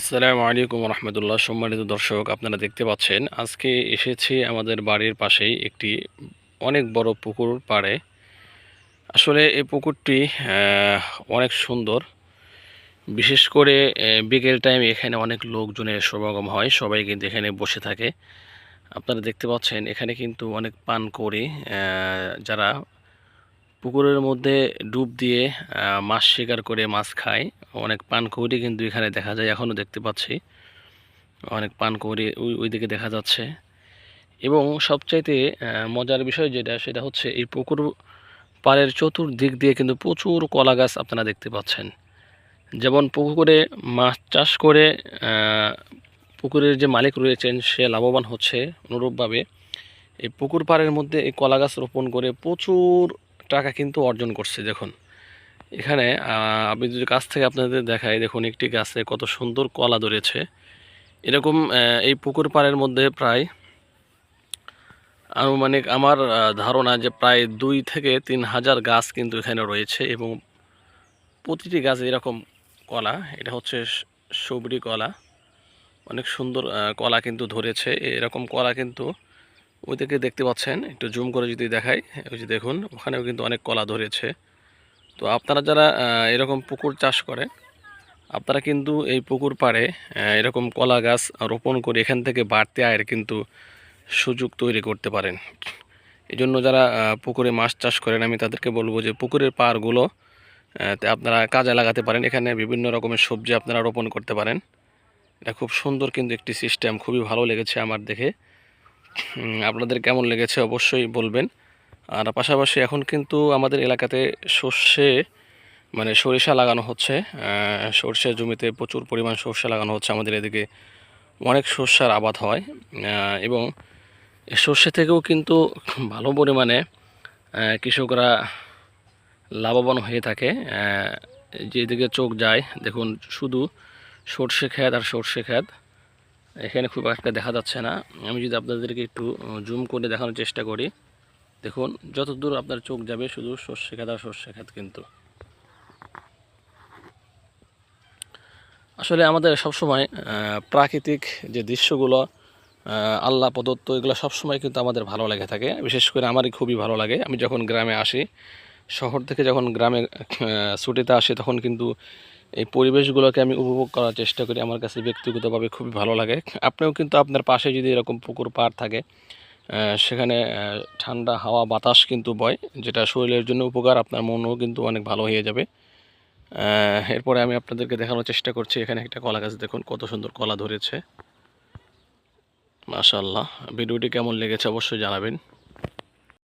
আসসালামু আলাইকুম রহমতুল্লাহ। সম্মানিত দর্শক, আপনারা দেখতে পাচ্ছেন, আজকে এসেছি আমাদের বাড়ির পাশেই একটি অনেক বড় পুকুর পাড়ে। আসলে এই পুকুরটি অনেক সুন্দর। বিশেষ করে বিকেল টাইম এখানে অনেক লোকজনের সমাগম হয়, সবাই কিন্তু এখানে বসে থাকে। আপনারা দেখতে পাচ্ছেন, এখানে কিন্তু অনেক পান করে যারা পুকুরের মধ্যে ডুব দিয়ে মাছ শিকার করে মাছ খায়। অনেক পানকৌড়ি কিন্তু এখানে দেখা যায় এখনও দেখতে পাচ্ছি। অনেক পানকৌড়ি ওই, ওইদিকে দেখা যাচ্ছে। এবং সবচাইতে মজার বিষয় যেটা, সেটা হচ্ছে এই পুকুর পাড়ের চতুর্দিক দিয়ে কিন্তু প্রচুর কলা গাছ আপনারা দেখতে পাচ্ছেন। যেমন পুকুরে মাছ চাষ করে পুকুরের যে মালিক রয়েছেন, সে লাভবান হচ্ছে অনুরূপভাবে। এই পুকুর পাড়ের মধ্যে এই কলা গাছ রোপণ করে প্রচুর টাকা কিন্তু অর্জন করছে, দেখুন। এখানে আমি যদি কাছ থেকে আপনাদের দেখাই, দেখুন একটি গাছে কত সুন্দর কলা ধরেছে। এরকম এই পুকুর পাড়ের মধ্যে প্রায় আনুমানিক আমার ধারণা যে প্রায় দুই থেকে তিন হাজার গাছ কিন্তু এখানে রয়েছে এবং প্রতিটি গাছে এরকম কলা, এটা হচ্ছে সবরি কলা। অনেক সুন্দর কলা কিন্তু ধরেছে। এরকম কলা কিন্তু ওইদিকে দেখতে পাচ্ছেন, একটু জুম করে যদি দেখাই, ওই যে দেখুন, ওখানেও কিন্তু অনেক কলা ধরেছে। তো আপনারা যারা এরকম পুকুর চাষ করেন আপনারা কিন্তু এই পুকুর পাড়ে এরকম কলা গাছ রোপণ করে এখান থেকে বাড়তি আয়ের কিন্তু সুযোগ তৈরি করতে পারেন। এই জন্য যারা পুকুরে মাছ চাষ করেন, আমি তাদেরকে বলব যে পুকুরের পাড়গুলো আপনারা কাজে লাগাতে পারেন। এখানে বিভিন্ন রকমের সবজি আপনারা রোপণ করতে পারেন। এটা খুব সুন্দর কিন্তু একটি সিস্টেম খুবই ভালো লেগেছে আমার দেখে। আপনাদের কেমন লেগেছে অবশ্যই বলবেন। আর পাশাপাশি এখন কিন্তু আমাদের এলাকাতে সর্ষে মানে সরিষা লাগানো হচ্ছে। সর্ষে জমিতে প্রচুর পরিমাণ সর্ষে লাগানো হচ্ছে। আমাদের এদিকে অনেক সর্ষার আবাদ হয়। এবং সর্ষে থেকেও কিন্তু ভালো পরিমাণে কৃষকরা লাভবান হয়ে থাকে। যেদিকে চোখ যায়, দেখুন শুধু সর্ষে ক্ষেত আর সর্ষে ক্ষেত, এখানে খুব একটা দেখা যাচ্ছে না। আমি যদি আপনাদেরকে একটু জুম করে দেখানোর চেষ্টা করি। দেখুন যত দূর আপনার চোখ যাবে, শুধু সর্ষে ক্ষেত আর সর্ষে ক্ষেত কিন্তু। আসলে আমাদের সবসময় প্রাকৃতিক যে দৃশ্যগুলো আল্লাহ, প্রদত্ত, এগুলো সবসময় কিন্তু আমাদের ভালো লেগে থাকে। বিশেষ করে আমারই খুবই ভালো লাগে। আমি যখন গ্রামে আসি, শহর থেকে যখন গ্রামে ছুটিতে আসি, তখন কিন্তু এই পরিবেশগুলোকে আমি উপভোগ করার চেষ্টা করি। আমার কাছে ব্যক্তিগতভাবে খুবই ভালো লাগে। আপনিও কিন্তু আপনার পাশে যদি এরকম পুকুর পাড় থাকে সেখানে ঠান্ডা হাওয়া, বাতাস কিন্তু বয়, যেটা শরীরের জন্য উপকার, আপনার মনও কিন্তু অনেক ভালো হয়ে যাবে। এরপরে আমি আপনাদেরকে দেখানোর চেষ্টা করছি, এখানে একটা কলা গাছ দেখুন, কত সুন্দর কলা ধরেছে। মাশাল্লাহ ভিডিওটি কেমন লেগেছে অবশ্যই জানাবেন।